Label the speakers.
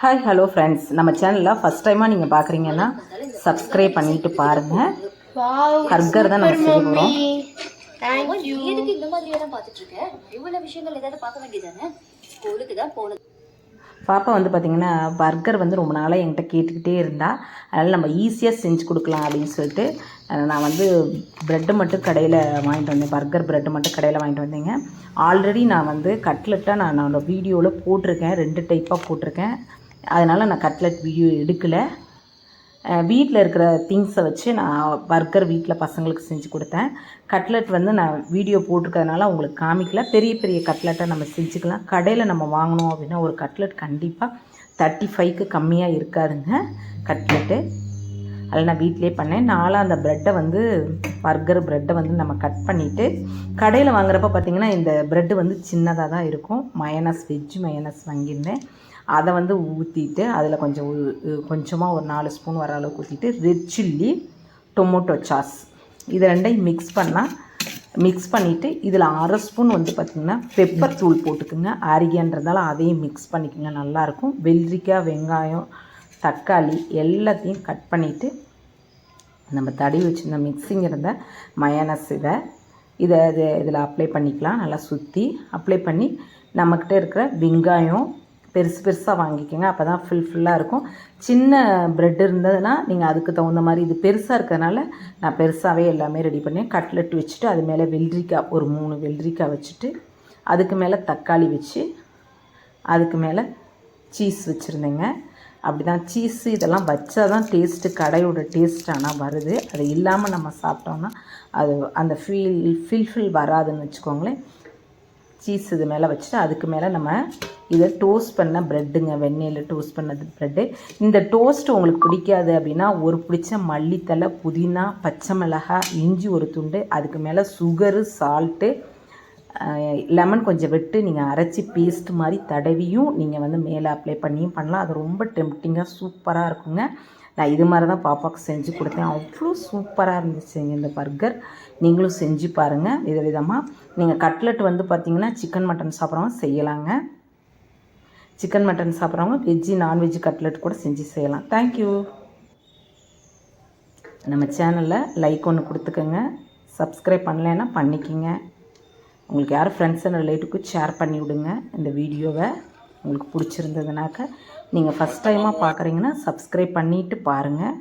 Speaker 1: Hi hello friends நம்ம சேனலில் first டைமாக நீங்கள் பார்க்குறீங்கன்னா சப்ஸ்கிரைப் பண்ணிட்டு பாருங்கள் பர்கர் தான் நம்ம
Speaker 2: எதுக்கு இந்த விஷயங்கள் ஏதாவது பார்க்க வேண்டியதானே? ஸ்கூலுக்கு தான் போனது.
Speaker 1: பாப்பா வந்து பார்த்திங்கன்னா பர்கர் வந்து ரொம்ப நாளாக என்கிட்ட கேட்டுக்கிட்டே இருந்தா. அதனால் நம்ம ஈஸியாக செஞ்சு கொடுக்கலாம் அப்படின்னு சொல்லிட்டு நான் வந்து ப்ரெட்டு மட்டும் கடையில் வாங்கிட்டு வந்தேன். பர்கர் ப்ரெட்டு மட்டும் கடையில் வாங்கிட்டு வந்தேங்க. ஆல்ரெடி நான் வந்து கட்லெட்டாக நான் என்னோட வீடியோவில் போட்டிருக்கேன். ரெண்டு டைப்பாக போட்டிருக்கேன். அதனால் நான் கட்லெட் வீடியோ எடுக்கலை. வீட்டில் இருக்கிற திங்ஸை வச்சு நான் பர்கர் வீட்டில் பசங்களுக்கு செஞ்சு கொடுத்தேன். கட்லெட் வந்து நான் வீடியோ போட்டிருக்கறதுனால உங்களுக்கு காமிக்கல. பெரிய பெரிய கட்லெட்டை நம்ம செஞ்சுக்கலாம். கடையில் நம்ம வாங்கினோம் அப்படின்னா ஒரு கட்லெட் கண்டிப்பாக தேர்ட்டி ஃபைவ்க்கு கம்மியாக இருக்காதுங்க. கட்லெட்டு அதில் நான் வீட்டிலே பண்ணேன். நாளாக அந்த ப்ரெட்டை வந்து பர்கர் ப்ரெட்டை வந்து நம்ம கட் பண்ணிவிட்டு கடையில் வாங்குறப்ப பார்த்திங்கன்னா இந்த ப்ரெட்டு வந்து சின்னதாக தான் இருக்கும். மயனஸ் வெஜ் மயனஸ் வாங்கியிருந்தேன். அதை வந்து ஊற்றிட்டு அதில் கொஞ்சம் கொஞ்சமாக ஒரு நாலு ஸ்பூன் வர அளவுக்கு ஊற்றிட்டு ரெட் சில்லி டொமேட்டோ சாஸ் இது ரெண்டையும் மிக்ஸ் பண்ணால் மிக்ஸ் பண்ணிவிட்டு இதில் அரை ஸ்பூன் வந்து பார்த்திங்கன்னா பெப்பர் தூள் போட்டுக்குங்க. ஆரிகன்றதால அதையும் மிக்ஸ் பண்ணிக்கோங்க. நல்லாயிருக்கும் வெள்ளரிக்காய் வெங்காயம் தக்காளி எல்லாத்தையும் கட் பண்ணிவிட்டு நம்ம தடி வச்சுருந்த மிக்சிங் இருந்த மயனஸ் இதை இதை இது இதில் அப்ளை பண்ணிக்கலாம். நல்லா சுற்றி அப்ளை பண்ணி நம்மக்கிட்ட இருக்கிற வெங்காயம் பெருசு பெருசாக வாங்கிக்கோங்க. அப்போ தான் ஃபுல் ஃபுல்லாக இருக்கும். சின்ன ப்ரெட் இருந்ததுன்னா நீங்கள் அதுக்கு தகுந்த மாதிரி இது பெருசாக இருக்கிறதுனால நான் பெருசாகவே எல்லாமே ரெடி பண்ணேன் கட்லெட் வச்சுட்டு அது மேலே வெள்ளரிக்காய் ஒரு மூணு வெள்ளரிக்காய் வச்சுட்டு அதுக்கு மேலே தக்காளி வச்சு அதுக்கு மேலே சீஸ் வச்சுருந்தேங்க. அப்படி தான் சீஸ் இதெல்லாம் வச்சா தான் டேஸ்ட்டு கடையோட டேஸ்ட் ஆனால் வருது. அது இல்லாமல் நம்ம சாப்பிட்டோம்னா அது அந்த ஃபீல் ஃபில்ஃபில் வராதுன்னு வச்சுக்கோங்களேன். சீஸ் இது மேலே வச்சுட்டு அதுக்கு மேலே நம்ம இதை டோஸ்ட் பண்ண ப்ரெட்டுங்க வெண்ணெயில் டோஸ்ட் பண்ணது ப்ரெட்டு இந்த டோஸ்ட் உங்களுக்கு பிடிக்காது அப்படின்னா ஒரு பிடிச்ச மல்லித்தலை புதினா பச்சை மிளகாய் இஞ்சி ஒரு துண்டு அதுக்கு மேலே சுகரு சால்ட்டு லெமன் கொஞ்சம் விட்டு நீங்கள் அரைச்சி பேஸ்ட் மாதிரி தடவியும் நீங்கள் வந்து மேலே அப்ளை பண்ணியும் பண்ணலாம். அது ரொம்ப டெம்டிங்காக சூப்பராக இருக்குங்க. நான் இது மாதிரி தான் பாப்பாவுக்கு செஞ்சு கொடுத்தேன். அவ்வளோ சூப்பராக இருந்துச்சுங்க இந்த பர்கர் நீங்களும் செஞ்சு பாருங்கள் விதவிதமாக நீங்கள் கட்லெட் வந்து பார்த்தீங்கன்னா சிக்கன் மட்டன் சாப்பிட்றவங்க செய்யலாங்க. சிக்கன் மட்டன் சாப்பிட்றவங்க வெஜ்ஜு நான்வெஜ் கட்லெட் கூட செஞ்சு செய்யலாம். தேங்க்யூ நம்ம சேனலில் லைக் ஒன்று கொடுத்துக்கோங்க. சப்ஸ்கிரைப் பண்ணலைன்னா பண்ணிக்கிங்க. உங்களுக்கு யார் ஃப்ரெண்ட்ஸ் அண்ட் ரிலேட்டிவ்க்கு ஷேர் பண்ணி விடுங்க. இந்த வீடியோவை உங்களுக்கு பிடிச்சிருந்ததுனாக்க நீங்கள் ஃபஸ்ட் டைமாக பார்க்குறீங்கன்னா சப்ஸ்கிரைப் பண்ணிவிட்டு பாருங்கள்